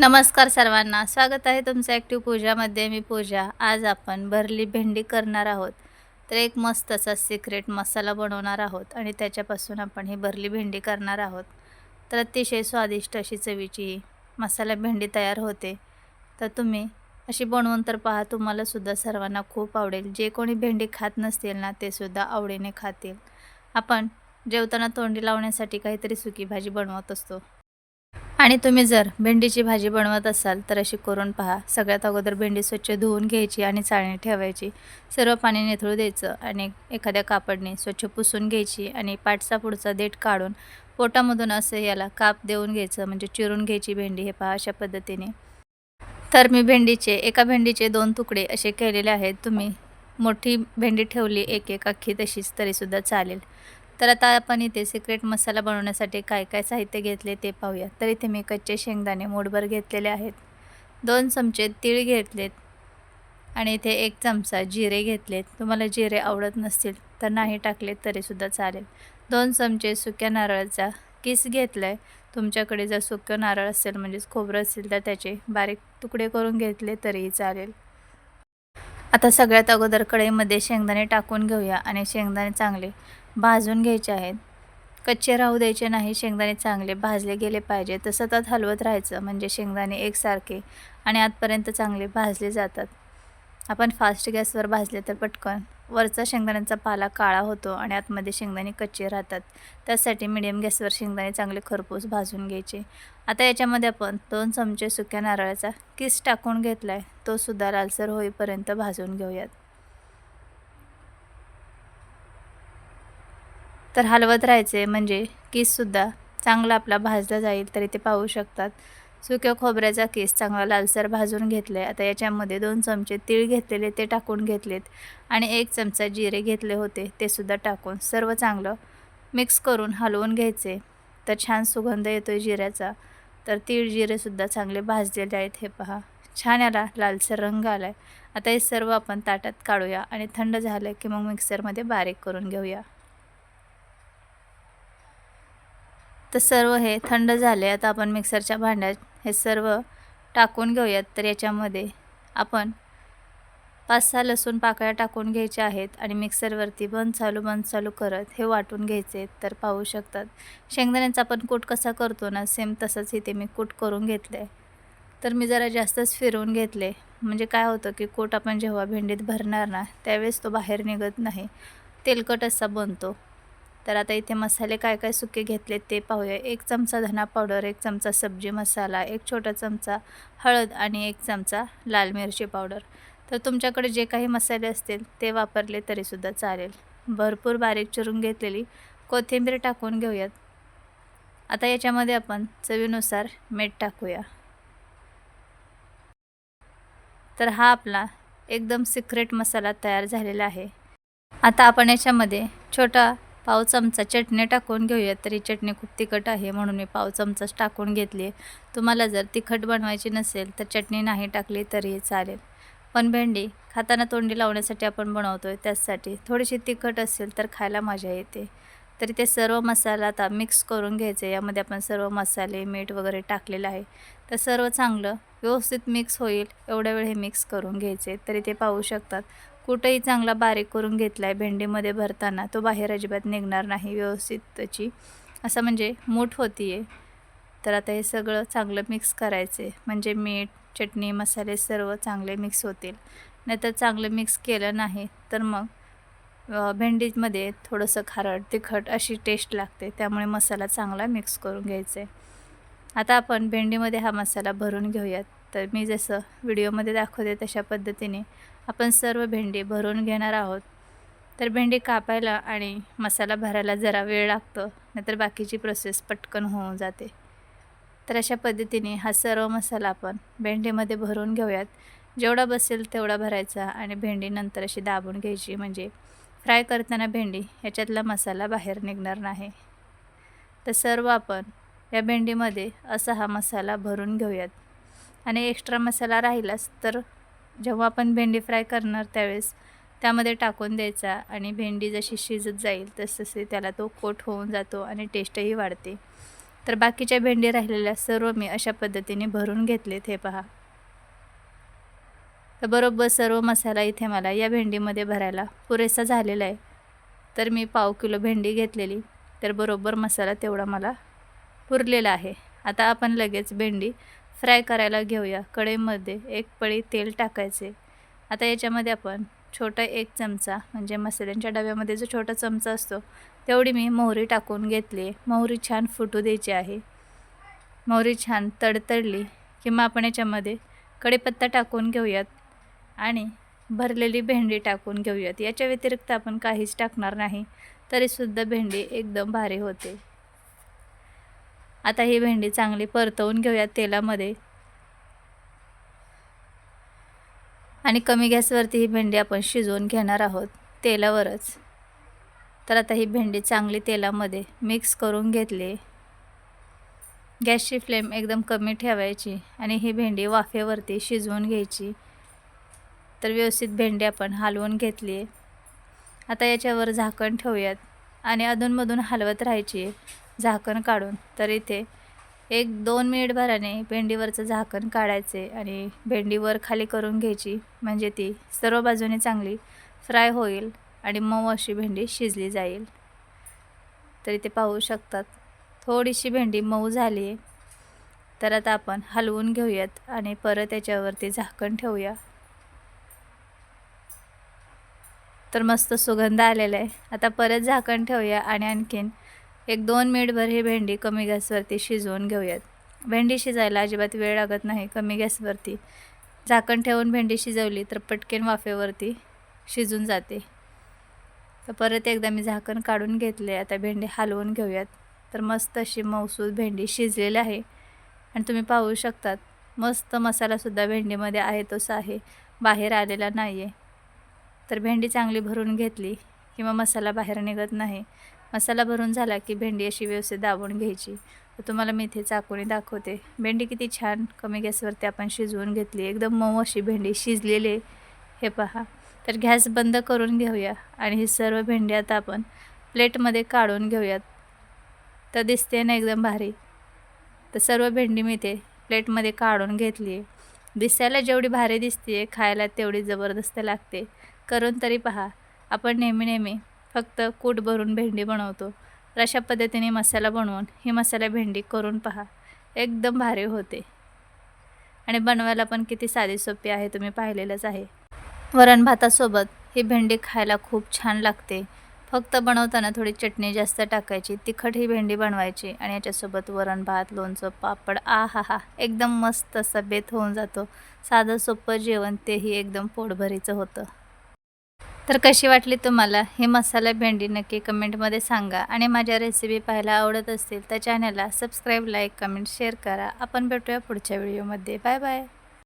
नमस्कार सर्वांना. स्वागत आहे तुमचं ॲक्टिव्ह पूजामध्ये मी पूजा. आज आपण भरली भेंडी करणार आहोत. तर एक मस्त असा सिक्रेट मसाला बनवणार आहोत आणि त्याच्यापासून आपण ही भरली भेंडी करणार आहोत. तर अतिशय स्वादिष्ट अशी चवीची मसाला भेंडी तयार होते. तर तुम्ही अशी बनवून तर पहा तुम्हालासुद्धा सर्वांना खूप आवडेल. जे कोणी भेंडी खात नसतील ना ते सुद्धा आवडीने खातील. आपण जेवताना तोंडी लावण्यासाठी काहीतरी सुकी भाजी बनवत असतो. आणि तुम्ही जर भेंडीची भाजी बनवत असाल तर अशी करून पहा. सगळ्यात अगोदर भेंडी स्वच्छ धुवून घ्यायची आणि चाळणी ठेवायची. सर्व पाणी निथळू द्यायचं आणि एखाद्या कापडने स्वच्छ पुसून घ्यायची आणि पाठचा पुढचा देठ काढून पोटामधून असं याला काप देऊन घ्यायचं म्हणजे चिरून घ्यायची भेंडी. हे पहा अशा पद्धतीने. तर मी भेंडीचे एका भेंडीचे दोन तुकडे असे केलेले आहेत. तुम्ही मोठी भेंडी ठेवली एक एक अख्खी तशीच तरीसुद्धा चालेल. तर आता आपण इथे सिक्रेट मसाला बनवण्यासाठी काय काय साहित्य घेतले ते पाहूया. तर इथे मी कच्चे शेंगदाणे मोडभर घेतलेले आहेत. दोन चमचे तीळ घेतलेत आणि इथे एक चमचा जिरे घेतलेत. तुम्हाला जिरे आवडत नसतील तर नाही टाकले तरीसुद्धा चालेल. दोन चमचे सुक्या नारळाचा किस घेतला आहे तुमच्याकडे जर सुकं नारळ असेल म्हणजेच खोबरं असेल तर त्याचे बारीक तुकडे करून घेतले तरीही चालेल. आता सगळ्यात अगोदर कढईमध्ये शेंगदाणे टाकून घेऊया आणि शेंगदाणे चांगले भाजून घ्यायचे आहेत. कच्चे राहू द्यायचे नाही शेंगदाणे चांगले भाजले गेले पाहिजे. तर सतत हलवत राहायचं म्हणजे शेंगदाणे एकसारखे आणि आतपर्यंत चांगले भाजले जातात. आपण फास्ट गॅसवर भाजले तर पटकन. वरचा शेंगदाण्यांचा पाला काळा होतो आणि आतमध्ये शेंगदाणे कच्चे राहतात. त्यासाठी मिडियम गॅसवर शेंगदाणे चांगले खरपूस भाजून घ्यायचे. आता याच्यामध्ये आपण दोन चमचे सुक्या नारळाचा किस टाकून घेतला आहे तो सुद्धा लालसर होईपर्यंत भाजून घेऊयात. तर हलवत राहायचे म्हणजे केससुद्धा चांगला आपला भाजला जाईल तरी ते पाहू शकतात. सुक्या खोबऱ्याचा केस चांगला लालसर भाजून घेतला आहे आता याच्यामध्ये दोन चमचे तीळ घेतलेले ते टाकून घेतलेत. आणि एक चमचा जिरे घेतले होते ते सुद्धा टाकून सर्व चांगलं मिक्स करून हलवून घ्यायचे. तर छान सुगंध येतो आहे जिऱ्याचा. तर तीळ जिरेसुद्धा चांगले भाजलेले आहेत. हे पहा छान याला लालसर रंग आला आहे आता हे सर्व आपण ताटात काढूया आणि थंड झालं की मग मिक्सरमध्ये बारीक करून घेऊया. तर सर्व हे थंड झाले. आता आपण मिक्सरच्या भांड्यात हे सर्व टाकून घेऊयात. तर याच्यामध्ये आपण पाच सहा लसूण पाकळ्या टाकून घ्यायच्या आहेत आणि मिक्सरवरती बंद चालू बंद चालू करत हे वाटून घ्यायचे तर पाहू शकतात. शेंगदाण्यांचा आपण कूट कसा करतो ना सेम तसंच इथे मी कूट करून घेतलं आहे तर मी जरा जास्तच फिरवून घेतले म्हणजे काय होतं की कूट आपण जेव्हा भेंडीत भरणार ना त्यावेळेस तो बाहेर निघत नाही. तेलकट असा बनतो. तर आता इथे मसाले काय काय सुके घेतलेत ते पाहूया. एक चमचा धना पावडर एक चमचा सब्जी मसाला एक छोटा चमचा हळद आणि एक चमचा लाल मिरची पावडर तर तुमच्याकडे जे काही मसाले असतील ते वापरले तरीसुद्धा चालेल. भरपूर बारीक चिरून घेतलेली कोथिंबीर टाकून घेऊयात. आता याच्यामध्ये आपण चवीनुसार मीठ टाकूया. तर हा आपला एकदम सिक्रेट मसाला तयार झालेला आहे. आता आपण याच्यामध्ये छोटा पाव चमचा चटणी टाकून घेऊयात तरी चटणी खूप तिखट आहे म्हणून मी पाव चमचाच टाकून घेतली आहे. तुम्हाला जर तिखट बनवायची नसेल तर चटणी नाही टाकली तरीही चालेल. पण भेंडी खाताना तोंडी लावण्यासाठी आपण बनवतो आहे त्याचसाठी थोडीशी तिखट असेल तर खायला मजा येते. तरी ते सर्व मसाला आता मिक्स करून घ्यायचे. यामध्ये आपण सर्व मसाले मीठ वगैरे टाकलेलं आहे. तर सर्व चांगलं व्यवस्थित मिक्स होईल एवढ्या वेळ हे मिक्स करून घ्यायचे. तरी ते पाहू शकतात. कुठंही चांगला बारीक करून घेतला आहे भेंडीमध्ये भरताना तो बाहेर अजिबात निघणार नाही व्यवस्थित त्याची असं म्हणजे मूठ होती आहे तर आता हे सगळं चांगलं मिक्स करायचे म्हणजे मीठ चटणी मसाले सर्व चांगले मिक्स होतील. नाहीतर चांगलं मिक्स केलं नाही तर मग भेंडीमध्ये थोडंसं खारट तिखट अशी टेस्ट लागते. त्यामुळे मसाला चांगला मिक्स करून घ्यायचा आहे आता आपण भेंडीमध्ये हा मसाला भरून घेऊयात. तर मी जसं व्हिडिओमध्ये दाखवते तशा पद्धतीने आपण सर्व भेंडी भरून घेणार आहोत. तर भेंडी कापायला आणि मसाला भरायला जरा वेळ लागतो नाहीतर बाकीची प्रोसेस पटकन होऊन जाते. तर अशा पद्धतीने हा सर्व मसाला आपण भेंडीमध्ये भरून घेऊयात. जेवढा बसेल तेवढा भरायचा आणि भेंडी नंतर अशी दाबून घ्यायची. म्हणजे फ्राय करताना भेंडी याच्यातला मसाला बाहेर निघणार नाही. तर सर्व आपण या भेंडीमध्ये असा हा मसाला भरून घेऊयात. आणि एक्स्ट्रा मसाला राहिलाच तर जेव्हा आपण भेंडी फ्राय करणार त्यावेळेस त्यामध्ये टाकून द्यायचा आणि भेंडी जशी शिजत जाईल तसतसे त्याला तो कोट होऊन जातो आणि टेस्टही वाढते. तर बाकीच्या भेंडी राहिलेल्या सर्व मी अशा पद्धतीने भरून घेतलेत हे पहा. तर बरोबर सर्व मसाला इथे मला या भेंडीमध्ये भरायला पुरेसा झालेला आहे. तर मी पाव किलो भेंडी घेतलेली. तर बरोबर मसाला तेवढा मला पुरलेला आहे. आता आपण लगेच भेंडी फ्राय करायला घेऊया. कढईमध्ये एक पळी तेल टाकायचे. आता याच्यामध्ये आपण छोटा एक चमचा म्हणजे मसाल्यांच्या डब्यामध्ये जो छोटा चमचा असतो तेवढी मी मोहरी टाकून घेतली. मोहरी छान फुटू द्यायची आहे. मोहरी छान तडतडली किंवा आपण याच्यामध्ये कढीपत्ता टाकून घेऊयात आणि भरलेली भेंडी टाकून घेऊयात. याच्या व्यतिरिक्त आपण काहीच टाकणार नाही तरीसुद्धा भेंडी एकदम भारी होते. आता ही भेंडी चांगली परतवून घेऊयात तेलामध्ये. आणि कमी गॅसवरती ही भेंडी आपण शिजवून घेणार आहोत तेलावरच. तर आता ही भेंडी चांगली तेलामध्ये मिक्स करून घेतली. गॅसची फ्लेम एकदम कमी ठेवायची आणि ही भेंडी वाफेवरती शिजवून घ्यायची. तर व्यवस्थित भेंडी आपण हलवून घेतली. आहे आता याच्यावर झाकण ठेवूयात आणि अधूनमधून हलवत राहायची. झाकण काढून तर इथे एक दोन मिनिटभराने भेंडीवरचं झाकण काढायचे आणि भेंडीवर खाली करून घ्यायची. म्हणजे ती सर्व बाजूने चांगली फ्राय होईल आणि मऊ अशी भेंडी शिजली जाईल. तर इथे पाहू शकतात थोडीशी भेंडी मऊ झाली आहे. तर आता आपण हलवून घेऊयात आणि परत याच्यावरती झाकण ठेवूया. तर मस्त सुगंध आलेला आहे. आता परत झाकण ठेवूया आणि आणखीन एक दोन मिनिटभर ही भेंडी कमी गॅसवरती शिजवून घेऊयात. भेंडी शिजायला अजिबात वेळ लागत नाही कमी गॅसवरती. झाकण ठेवून भेंडी शिजवली तर पटकेन वाफेवरती शिजून जाते. तर परत एकदा मी झाकण काढून घेतले आता भेंडी हलवून घेऊयात. तर मस्त अशी मौसूद भेंडी शिजलेली आहे. आणि तुम्ही पाहू शकतात मस्त मसालासुद्धा भेंडीमध्ये आहे तसा आहे. बाहेर आलेला नाही आहे तर भेंडी चांगली भरून घेतली किंवा मसाला बाहेर निघत नाही. मसाला भरून झाला की भेंडी अशी व्यवस्थित दाबून घ्यायची. तर तुम्हाला मी इथे चाकूने दाखवते. भेंडी किती छान कमी गॅसवरती आपण शिजवून घेतली. एकदम मऊ अशी भेंडी शिजलेली हे पहा. तर गॅस बंद करून घेऊया आणि ही सर्व भेंडी आता आपण प्लेटमध्ये काढून घेऊयात. तर दिसते ना एकदम भारी. तर सर्व भेंडी मी इथे प्लेटमध्ये काढून घेतली आहे. दिसायला जेवढी भारी दिसते खायला तेवढी जबरदस्त लागते. करून तरी पहा. आपण नेहमी नेहमी फक्त कूट भरून भेंडी बनवतो. तर अशा पद्धतीने मसाला बनवून ही मसाला भेंडी करून पहा. एकदम भारी होते. आणि बनवायला पण किती साधी सोपी आहे तुम्ही पाहिलेलंच आहे. वरण भातासोबत ही भेंडी खायला खूप छान लागते. फक्त बनवताना थोडी चटणी जास्त टाकायची तिखट ही भेंडी बनवायची आणि याच्यासोबत वरण भात लोणचं पापड आ हा हा एकदम मस्त असं बेत होऊन जातो. साधं सोपं जेवण तेही एकदम पोटभरीचं होतं. तर कशी वाटली तुम्हाला? हे मसाला भेंडी नक्की कमेंटमध्ये सांगा. आणि माझ्या रेसिपी पाहायला आवडत असतील तर चॅनलला सबस्क्राईब लाईक कमेंट शेअर करा. आपण भेटूया पुढच्या व्हिडिओमध्ये बाय बाय